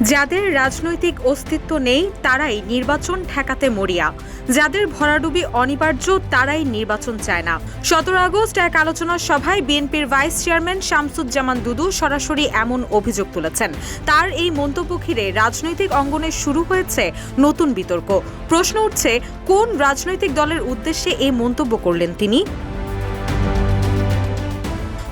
যাদের রাজনৈতিক অস্তিত্ব নেই, তারাই নির্বাচন ঠেকাতে মরিয়া। যাদের ভরাডুবি অনিবার্য, তারাই নির্বাচন চায় না। সতেরো আগস্ট এক আলোচনা সভায় বিএনপির ভাইস চেয়ারম্যান শামসুজ্জামান দুদু সরাসরি এমন অভিযোগ তুলেছেন। তার এই মন্তব্য ঘিরে রাজনৈতিক অঙ্গনে শুরু হয়েছে নতুন বিতর্ক। প্রশ্ন উঠছে, কোন রাজনৈতিক দলের উদ্দেশ্যে এই মন্তব্য করলেন তিনি?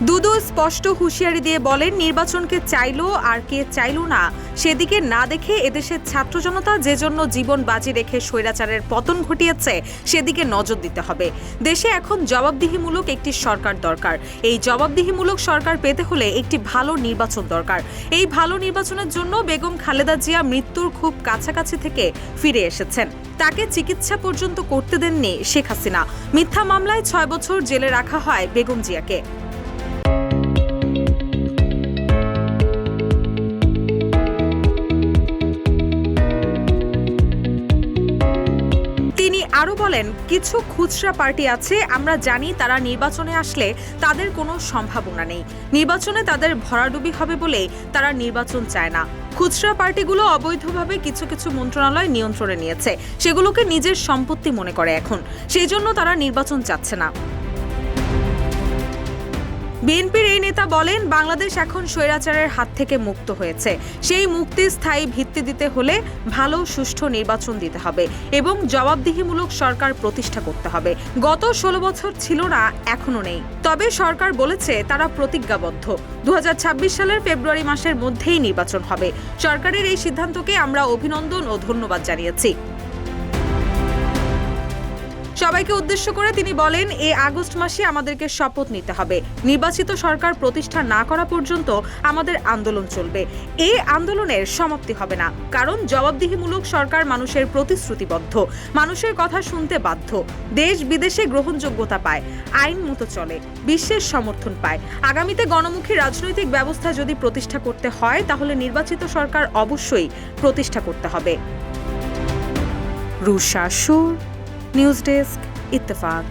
দুদু স্পষ্ট হুঁশিয়ারি দিয়ে বলেন, নির্বাচনকে চাইলো আর কে চাইলো না, সেদিকে না দেখে এদেশের ছাত্র জনতা যে জন্য জীবন বাজি রেখে স্বৈরাচারের পতন ঘটিয়েছে, সেদিকে নজর দিতে হবে। দেশে এখন জবাবদিহিমূলক একটি সরকার দরকার। এই জবাবদিহিমূলক সরকার পেতে হলে একটি ভালো নির্বাচন দরকার। এই ভালো নির্বাচনের জন্য বেগম খালেদা জিয়া মৃত্যুর খুব কাছাকাছি থেকে ফিরে এসেছেন। তাকে চিকিৎসা পর্যন্ত করতে দেননি শেখ হাসিনা। মিথ্যা মামলায় ছয় বছর জেলে রাখা হয় বেগম জিয়াকে। তিনি আরও বলেন, কিছু খুচরা পার্টি আছে, আমরা জানি তারা নির্বাচনে আসলে তাদের কোনো সম্ভাবনা নেই। নির্বাচনে তাদের ভরাডুবি হবে বলে তারা নির্বাচন চায় না। খুচরা পার্টিগুলো অবৈধভাবে কিছু কিছু মন্ত্রণালয় নিয়ন্ত্রণে নিয়েছে, সেগুলোকে নিজের সম্পত্তি মনে করে এখন। সেই জন্য তারা নির্বাচন চাচ্ছে না। বিএনপির এই নেতা বলেন, বাংলাদেশ এখন স্বৈরাচারের হাত থেকে মুক্ত হয়েছে। সেই মুক্তি স্থায়ী ভিত্তি দিতে হলে ভালো, সুষ্ঠু নির্বাচন দিতে হবে এবং জবাবদিহিমূলক সরকার প্রতিষ্ঠা করতে হবে। গত ষোলো বছর ছিল না, এখনও নেই। তবে সরকার বলেছে, তারা প্রতিজ্ঞাবদ্ধ। দু হাজার ছাব্বিশ সালের ফেব্রুয়ারি মাসের মধ্যেই নির্বাচন হবে। সরকারের এই সিদ্ধান্তকে আমরা অভিনন্দন ও ধন্যবাদ জানিয়েছি। সবাইকে উদ্দেশ্য করে তিনি বলেন, এ আগস্ট মাসে আমাদেরকে শপথ নিতে হবে। নির্বাচিত সরকার প্রতিষ্ঠা না করা পর্যন্ত আমাদের আন্দোলন চলবে। এ আন্দোলনের সমাপ্তি হবে না, কারণ জবাবদিহিমূলক সরকার মানুষের প্রতিশ্রুতিবদ্ধ। মানুষের কথা শুনতে বাধ্য। দেশ বিদেশে গ্রহণযোগ্যতা পায়, আইন মতো চলে, বিশ্বের সমর্থন পায়। আগামীতে গণমুখী রাজনৈতিক ব্যবস্থা যদি প্রতিষ্ঠা করতে হয়, তাহলে নির্বাচিত সরকার অবশ্যই প্রতিষ্ঠা করতে হবে। রুশা সুর নিউজ ডেস্ক ইত্তেফাক